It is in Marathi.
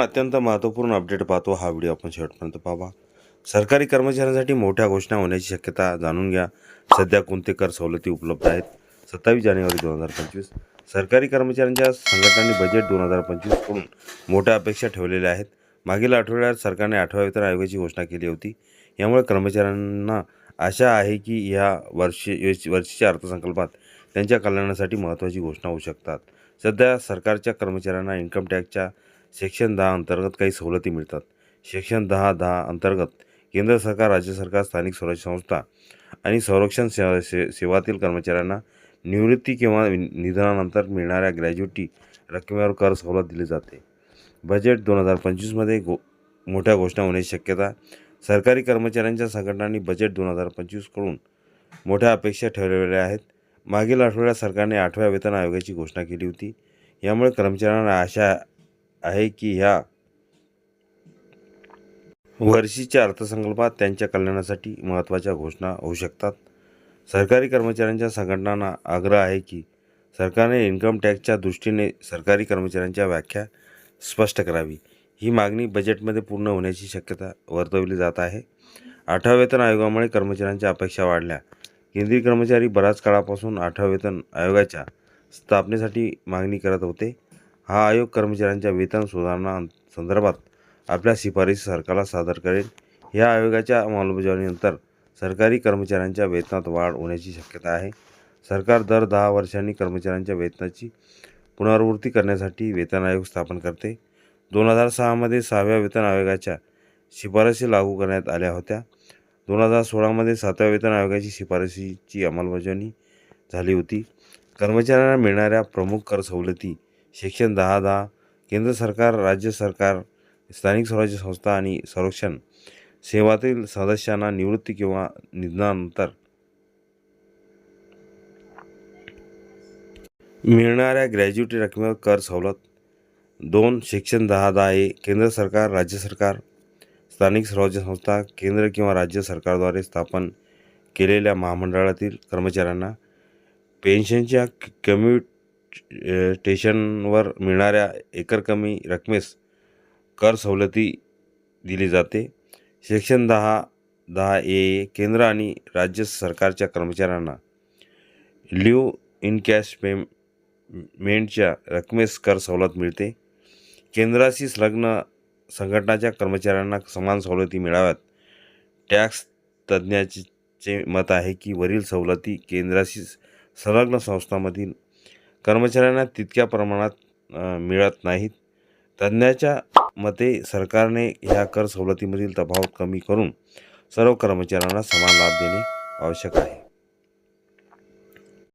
अत्यंत महत्त्वपूर्ण अपडेट पाहतो हा व्हिडिओ आपण शेवटपर्यंत पाहावा. सरकारी कर्मचाऱ्यांसाठी मोठ्या घोषणा होण्याची शक्यता जाणून घ्या. सध्या कोणते कर सवलती उपलब्ध आहेत? सत्तावीस जानेवारी दोन हजार पंचवीस. सरकारी कर्मचाऱ्यांच्या संघटनांनी बजेट दोन हजार पंचवीसकडून मोठ्या अपेक्षा ठेवलेल्या आहेत. मागील आठवड्यात सरकारने आठव्या वेतन आयोगाची घोषणा केली होती. यामुळे कर्मचाऱ्यांना आशा आहे की ह्या वर्षी वर्षीच्या अर्थसंकल्पात त्यांच्या कल्याणासाठी महत्त्वाची घोषणा होऊ शकतात. सध्या सरकारच्या कर्मचाऱ्यांना इन्कम टॅक्सच्या सेक्शन दहा अंतर्गत काही सवलती मिळतात. सेक्शन दहा दहा अंतर्गत केंद्र सरकार राज्य सरकार स्थानिक स्वराज्य संस्था आणि संरक्षण सेवा से सेवातील कर्मचाऱ्यांना निवृत्ती किंवा निधनानंतर मिळणाऱ्या ग्रॅज्युटी रकमेवर कर सवलत दिली जाते. बजेट दोन हजार पंचवीसमध्ये गो मोठ्या घोषणा होण्याची शक्यता सरकारी कर्मचाऱ्यांच्या संघटनांनी बजेट दोन हजार पंचवीसकडून मोठ्या अपेक्षा ठेवलेल्या आहेत. मागील आठवड्यात सरकारने आठव्या वेतन आयोगाची घोषणा केली होती. यामुळे कर्मचाऱ्यांना आशा आहे की ह्या वर्षीच्या अर्थसंकल्पात त्यांच्या कल्याणासाठी महत्त्वाच्या घोषणा होऊ शकतात. सरकारी कर्मचाऱ्यांच्या संघटनांना आग्रह आहे की सरकारने इन्कम टॅक्सच्या दृष्टीने सरकारी कर्मचाऱ्यांच्या व्याख्या स्पष्ट करावी. ही मागणी बजेटमध्ये पूर्ण होण्याची शक्यता वर्तवली जात आहे. आठव्या वेतन आयोगामुळे कर्मचाऱ्यांच्या अपेक्षा वाढल्या. केंद्रीय कर्मचारी बराच काळापासून आठव्या वेतन आयोगाच्या स्थापनेसाठी मागणी करत होते. हा आयोग कर्मचाऱ्यांच्या वेतन सुधारणा संदर्भात आपल्या शिफारसी सरकारला सादर करेल. या आयोगाच्या अंमलबजावणीनंतर सरकारी कर्मचाऱ्यांच्या वेतनात वाढ होण्याची शक्यता आहे. सरकार दर दहा वर्षांनी कर्मचाऱ्यांच्या वेतनाची पुनरावृत्ती करण्यासाठी वेतन आयोग स्थापन करते. दोन हजार सहामध्ये सहाव्या वेतन आयोगाच्या शिफारसी लागू करण्यात आल्या होत्या. दोन हजार सोळामध्ये सातव्या वेतन आयोगाची शिफारसीची अंमलबजावणी झाली होती. कर्मचाऱ्यांना मिळणाऱ्या प्रमुख कर सवलती सेक्शन दहा दहा केंद्र सरकार राज्य सरकार स्थानिक स्वराज्य संस्था आणि संरक्षण सेवातील सदस्यांना निवृत्ती किंवा निधनानंतर मिळणाऱ्या ग्रॅज्युटी रकमेवर कर सवलत. दोन सेक्शन दहा दहा ए केंद्र सरकार राज्य सरकार स्थानिक स्वराज्य संस्था केंद्र किंवा राज्य सरकारद्वारे स्थापन केलेल्या महामंडळातील कर्मचाऱ्यांना पेन्शनच्या स्टेशनवर मिळणाऱ्या एकरकमी रकमेस कर सवलती दिली जाते. सेक्शन दहा दहा ए केंद्र आणि राज्य सरकारच्या कर्मचाऱ्यांना लिव इन कॅश पेमेंटच्या रकमेस कर सवलत मिळते. केंद्राशी संलग्न संघटनाच्या कर्मचाऱ्यांना समान सवलती मिळाव्यात. टॅक्स तज्ज्ञाचे मत आहे की वरील सवलती केंद्राशी संलग्न संस्थांमधील कर्मचाऱ्यांना तितक्या प्रमाणात मिळत नाहीत. तज्ज्ञाच्या मते सरकारने ह्या कर सवलतीमधील तफावत कमी करून सर्व कर्मचाऱ्यांना समान लाभ देणे आवश्यक आहे.